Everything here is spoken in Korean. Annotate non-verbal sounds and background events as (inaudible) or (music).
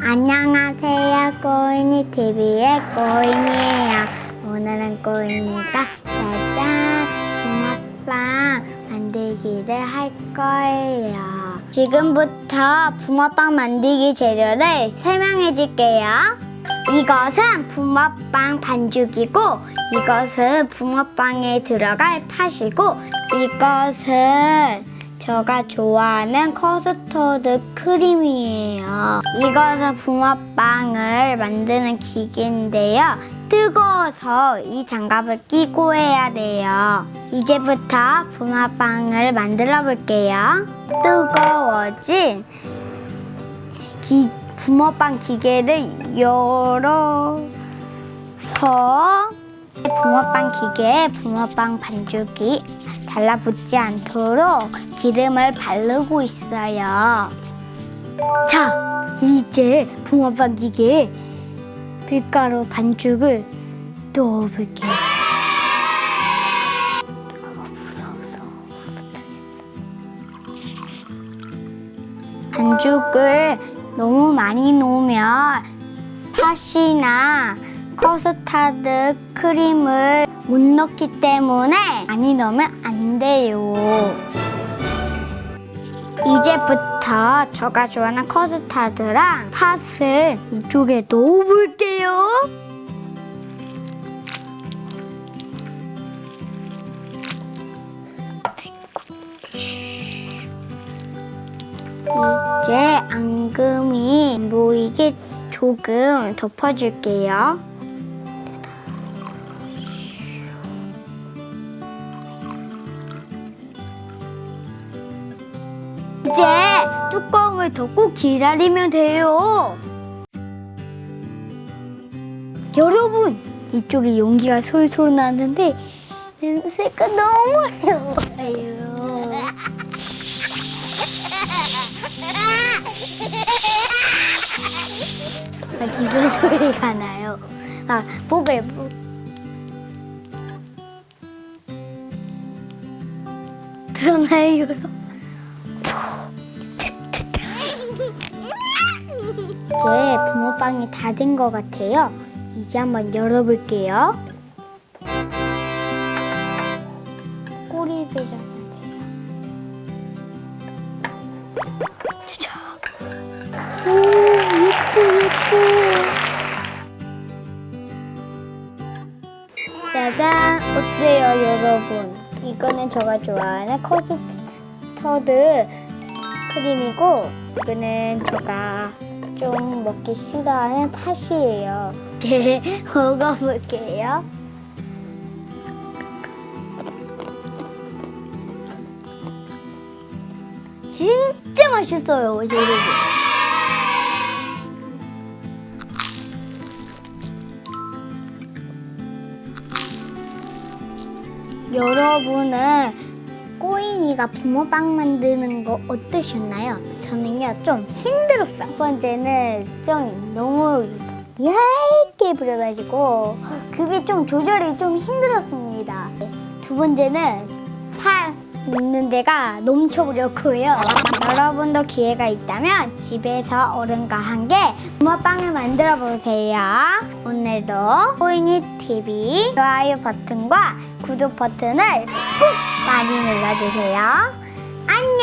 안녕하세요. 꼬인이 TV의 꼬인이에요. 오늘은 꼬인이가 짜잔 붕어빵 만들기를 할 거예요. 지금부터 붕어빵 만들기 재료를 설명해 줄게요. 이것은 붕어빵 반죽이고 이것은 붕어빵에 들어갈 팥이고 이것은 제가 좋아하는 커스터드 크림이에요. 이것은 붕어빵을 만드는 기계인데요. 뜨거워서 이 장갑을 끼고 해야 돼요. 이제부터 붕어빵을 만들어 볼게요. 뜨거워진 기, 붕어빵 기계를 열어서 붕어빵 기계에 붕어빵 반죽이 달라붙지 않도록 기름을 바르고 있어요. 자, 이제 붕어빵 기계에 밀가루 반죽을 넣어볼게요. 반죽을 너무 많이 놓으면 팥이나 커스타드 크림을 못 넣기 때문에 많이 넣으면 안 돼요. 이제부터 제가 좋아하는 커스타드랑 팥을 이쪽에 넣어볼게요. 이 제 앙금이 보이게 조금 덮어줄게요. 이제 뚜껑을 덮고 기다리면 돼요. 여러분, 이쪽에 용기가 솔솔 나는데 냄새가 너무 좋아요. 아, 기분 소리가 나요. 아, 보글 보. 들었나요, 여러분? 이제 붕어빵이 다 된 것 같아요. 이제 한번 열어볼게요. 꼬리 배잖아요. 짜잔. 어때요, 여러분? 이거는 제가 좋아하는 커스터드 크림이고, 이거는 제가 좀 먹기 싫어하는 팥이에요. 이제 (laughs) 먹어볼게요. 진짜 맛있어요, 여러분. 여러분은 꼬인이가 붕어빵 만드는 거 어떠셨나요? 저는요 좀 힘들었어요. 첫 번째는 좀 너무 얇게 부려가지고 그게 좀 조절이 좀 힘들었습니다. 두 번째는 파 넣는 데가 넘쳐버렸고요. 여러분도 기회가 있다면 집에서 어른과 함께 붕어빵을 만들어 보세요. 오늘도 꼬인이 TV 좋아요 버튼과 구독 버튼을 꾹 많이 눌러주세요. 안녕!